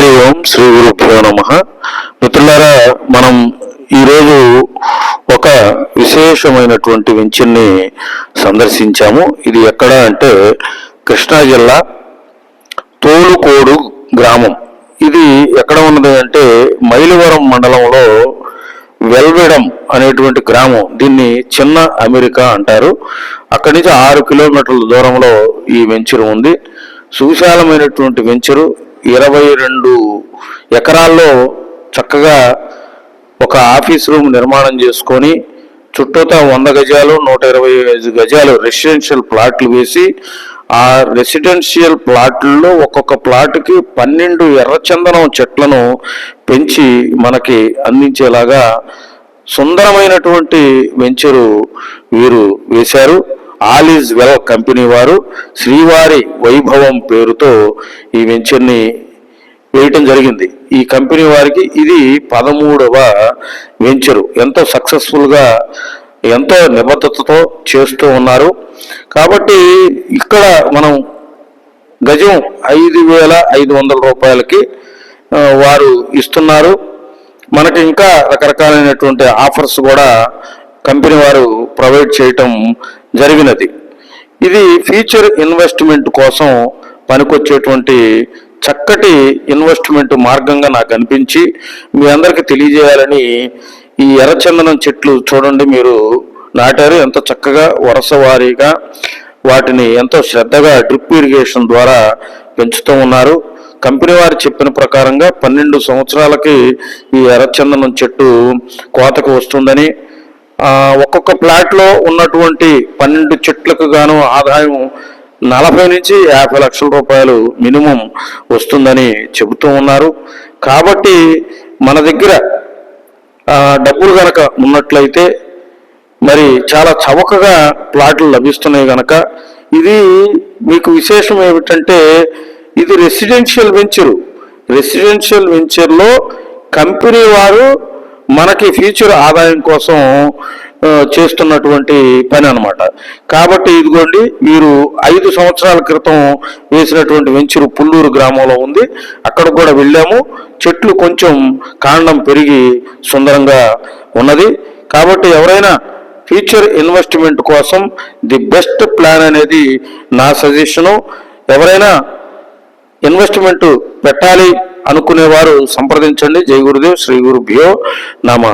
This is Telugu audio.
హరి ఓం శ్రీ గురుభ్యో నమ. మిత్రులారా మనం ఈరోజు ఒక విశేషమైనటువంటి వెంచర్ని సందర్శించాము. ఇది ఎక్కడ అంటే కృష్ణా జిల్లా తోలుకోడు గ్రామం. ఇది ఎక్కడ ఉన్నది అంటే మైలవరం మండలంలో వెల్వెడం అనేటువంటి గ్రామం. దీన్ని చిన్న అమెరికా అంటారు. అక్కడి నుంచి ఆరు కిలోమీటర్ల దూరంలో ఈ వెంచర్ ఉంది. సువిశాలమైనటువంటి వెంచరు ఇరవై రెండు ఎకరాల్లో చక్కగా ఒక ఆఫీస్ రూమ్ నిర్మాణం చేసుకొని చుట్టూతా వంద గజాలు నూట ఇరవై ఐదు గజాలు రెసిడెన్షియల్ ప్లాట్లు వేసి ఆ రెసిడెన్షియల్ ప్లాట్లలో ఒక్కొక్క ప్లాట్కి పన్నెండు ఎర్రచందనం చెట్లను పెంచి మనకి అందించేలాగా సుందరమైనటువంటి వెంచరు వీరు వేశారు. ఆల్ ఈజ్ వెల్ కంపెనీ వారు శ్రీవారి వైభవం పేరుతో ఈ వెంచర్ని వేయటం జరిగింది. ఈ కంపెనీ వారికి ఇది పదమూడవ వెంచరు. ఎంతో సక్సెస్ఫుల్గా ఎంతో నిబద్ధతతో చేస్తూ ఉన్నారు. కాబట్టి ఇక్కడ మనం గజం ఐదు వేల ఐదు వందల రూపాయలకి వారు ఇస్తున్నారు. మనకి ఇంకా రకరకాలైనటువంటి ఆఫర్స్ కూడా కంపెనీ వారు ప్రొవైడ్ చేయటం జరిగినది. ఇది ఫ్యూచర్ ఇన్వెస్ట్మెంట్ కోసం పనికొచ్చేటువంటి చక్కటి ఇన్వెస్ట్మెంట్ మార్గంగా నాకు అనిపించి మీ అందరికీ తెలియజేయాలని ఈ ఎర్రచందనం చెట్లు చూడండి మీరు నాటారు. ఎంత చక్కగా వరుస వారీగా వాటిని ఎంతో శ్రద్ధగా డ్రిప్ ఇరిగేషన్ ద్వారా పెంచుతూ ఉన్నారు. కంపెనీ వారు చెప్పిన ప్రకారంగా పన్నెండు సంవత్సరాలకి ఈ ఎర్రచందనం చెట్టు కోతకు వస్తుందని ఒక్కొక్క ప్లాట్లో ఉన్నటువంటి పన్నెండు చెట్లకు గాను ఆదాయం నలభై నుంచి యాభై లక్షల రూపాయలు మినిమం వస్తుందని చెబుతూ ఉన్నారు. కాబట్టి మన దగ్గర డబ్బులు కనుక ఉన్నట్లయితే మరి చాలా చవకగా ప్లాట్లు లభిస్తున్నాయి కనుక ఇది మీకు విశేషం ఏమిటంటే ఇది రెసిడెన్షియల్ వెంచరు రెసిడెన్షియల్ వెంచర్లో కంపెనీ వారు మనకి ఫ్యూచర్ ఆదాయం కోసం చేస్తున్నటువంటి పని అన్నమాట. కాబట్టి ఇదిగోండి వీరు ఐదు సంవత్సరాల క్రితం వేసినటువంటి వెంచురు పుల్లూరు గ్రామంలో ఉంది. అక్కడ కూడా వెళ్ళాము. చెట్లు కొంచెం కాండం పెరిగి సుందరంగా ఉన్నది. కాబట్టి ఎవరైనా ఫ్యూచర్ ఇన్వెస్ట్మెంట్ కోసం ది బెస్ట్ ప్లాన్ అనేది నా సజెషను. ఎవరైనా ఇన్వెస్ట్మెంట్ పెట్టాలి అనుకునేవారు. సంప్రదించండి. జై గురుదేవ్ శ్రీ గురుభ్యో నమ.